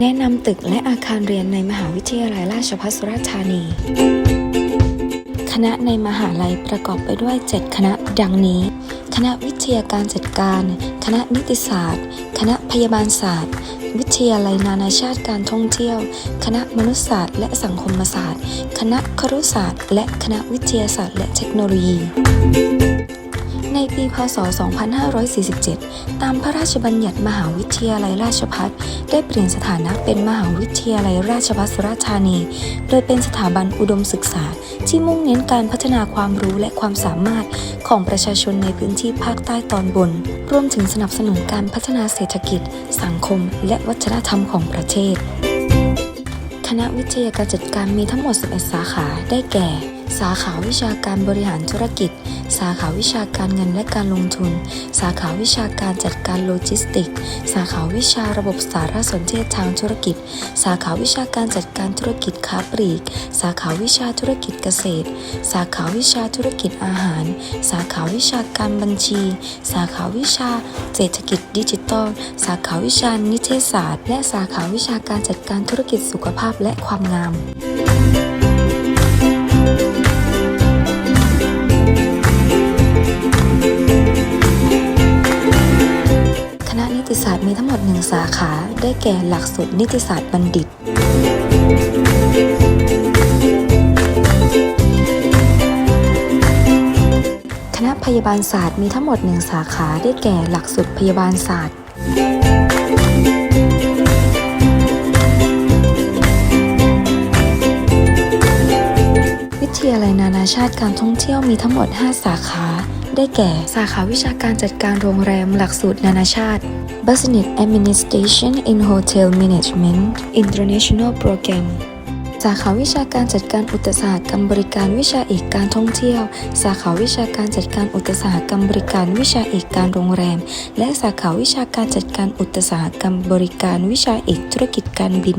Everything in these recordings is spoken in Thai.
แนะนำตึกและอาคารเรียนในมหาวิทยาลัยราชภัฏสุราษฎร์ธานี คณะในมหาลัยประกอบไปด้วย 7 คณะดังนี้ คณะวิทยาการจัดการ คณะนิติศาสตร์ คณะพยาบาลศาสตร์ วิทยาลัยนานาชาติการท่องเที่ยว คณะมนุษยศาสตร์และสังคมศาสตร์ คณะครุศาสตร์ และคณะวิทยาศาสตร์และเทคโนโลยี ในปีพศ 2547 ตามพระราชบัญญัติมหาวิทยาลัยราชภัฏได้เปลี่ยนสถานะเป็นมหาวิทยาลัยราชภัฏสุราษฎร์ธานี โดยเป็นสถาบันอุดมศึกษา ที่มุ่งเน้นการพัฒนาความรู้และความสามารถของประชาชนในพื้นที่ภาคใต้ตอนบน รวมถึงสนับสนุนการพัฒนาเศรษฐกิจ สังคม และวัฒนธรรมของประเทศ คณะวิทยาการจัดการมีทั้งหมด 11 สาขา ได้แก่ สาขาวิชาการบริหารธุรกิจ สาขาวิชาการเงินและการลงทุน สาขาวิชาการจัดการโลจิสติกส์สาขาวิชาระบบสารสนเทศทางธุรกิจ สาขาวิชาการจัดการธุรกิจค้าปลีก สาขาวิชาธุรกิจเกษตร สาขาวิชาธุรกิจอาหาร สาขาวิชาการบัญชี สาขาวิชาเศรษฐกิจดิจิทัล สาขาวิชานิเทศศาสตร์ และสาขาวิชาการจัดการธุรกิจสุขภาพและความงาม ณะนิติศาสตร์มีทั้งหมดหนึ่งสาขา ได้แก่หลักสูตรนิติศาสตร์บัณฑิต คณะพยาบาลศาสตร์มีทั้งหมดหนึ่งสาขา ได้แก่หลักสูตรพยาบาลศาสตร์วิทยาลัยนานาชาติการท่องเที่ยวมีทั้งหมด 5 สาขา ได้แก่ สาขาวิชาการจัดการโรงแรมหลักสูตรนานาชาติ Business Administration in Hotel Management International Program สาขาวิชาการจัดการอุตสาหกรรมบริการวิชาเอกการท่องเที่ยว สาขาวิชาการจัดการอุตสาหกรรมบริการวิชาเอกการโรงแรม และสาขาวิชาการจัดการอุตสาหกรรมบริการวิชาเอกธุรกิจการบิน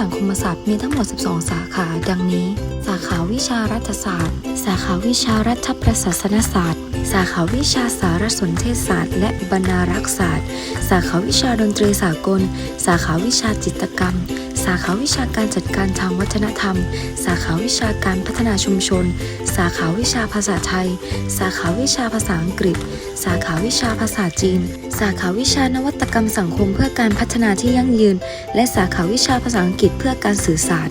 สังคมศาสตร์มีทั้งหมด 12 สาขา ดังนี้ สาขาวิชารัฐศาสตร์ สาขาวิชารัฐประศาสนศาสตร์ สาขาวิชาสารสนเทศศาสตร์ และบรรณารักษศาสตร์ สาขาวิชาดนตรีสากล สาขาวิชาจิตกรรม สาขาวิชาการจัดการทางวัฒนธรรม สาขาวิชาการพัฒนาชุมชน สาขาวิชาภาษาไทย สาขาวิชาภาษาอังกฤษ สาขาวิชาภาษาจีน สาขาวิชานวัตกรรมสังคมเพื่อการพัฒนาที่ยั่งยืน และสาขาวิชาภาษาอังกฤษเพื่อการสื่อสาร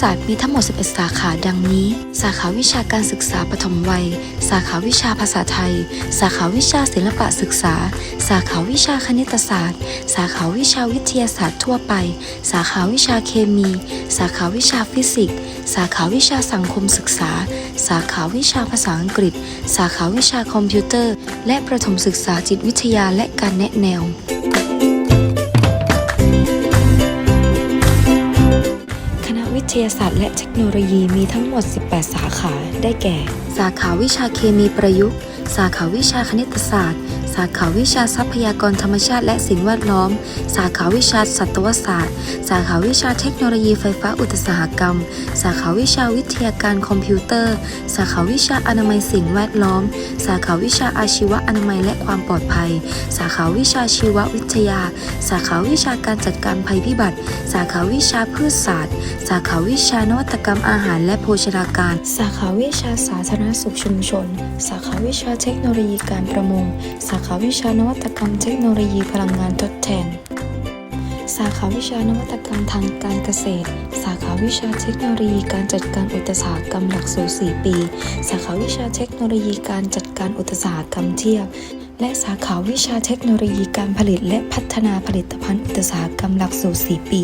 ศาสตร์มีทั้งหมด 11 สาขาดังนี้ สาขาวิชาการศึกษาปฐมวัย สาขาวิชาภาษาไทย สาขาวิชาศิลปะศึกษา สาขาวิชาคณิตศาสตร์ สาขาวิชาวิทยาศาสตร์ทั่วไป สาขาวิชาเคมี สาขาวิชาฟิสิกส์ สาขาวิชาสังคมศึกษา สาขาวิชาภาษาอังกฤษ สาขาวิชาคอมพิวเตอร์ และประถมศึกษาจิตวิทยาและการแนะแนว ทยาศาสตร์และเทคโนโลยีมีทั้งหมด 18 สาขา ได้แก่ สาขาวิชาเคมีประยุกต์ สาขาวิชาคณิตศาสตร์ สาขาวิชาทรัพยากรธรรมชาติและสิ่งแวดล้อม สาขาวิชาสัตวศาสตร์ สาขาวิชาเทคโนโลยีไฟฟ้าอุตสาหกรรม สาขาวิชาวิทยาการคอมพิวเตอร์ สาขาวิชาอนามัยสิ่งแวดล้อม สาขาวิชาอาชีวะอนามัยและความปลอดภัย สาขาวิชาชีววิทยา สาขาวิชาการจัดการภัยพิบัติ สาขาวิชาพืชศาสตร์ สาขาวิชานวัตกรรมอาหารและโภชนาการ สาขาวิชาสาธารณสุขชุมชน สาขาวิชาเทคโนโลยีการประมง สาขาวิชานวัตกรรมเทคโนโลยีพลังงานทดแทน สาขาวิชานวัตกรรมทางการเกษตร สาขาวิชาเทคโนโลยีการจัดการอุตสาหกรรมหลักสูตร4ปี สาขาวิชาเทคโนโลยีการจัดการอุตสาหกรรมเทียบ และสาขาวิชาเทคโนโลยีการผลิตและพัฒนาผลิตภัณฑ์อุตสาหกรรมหลักสูตร4ปี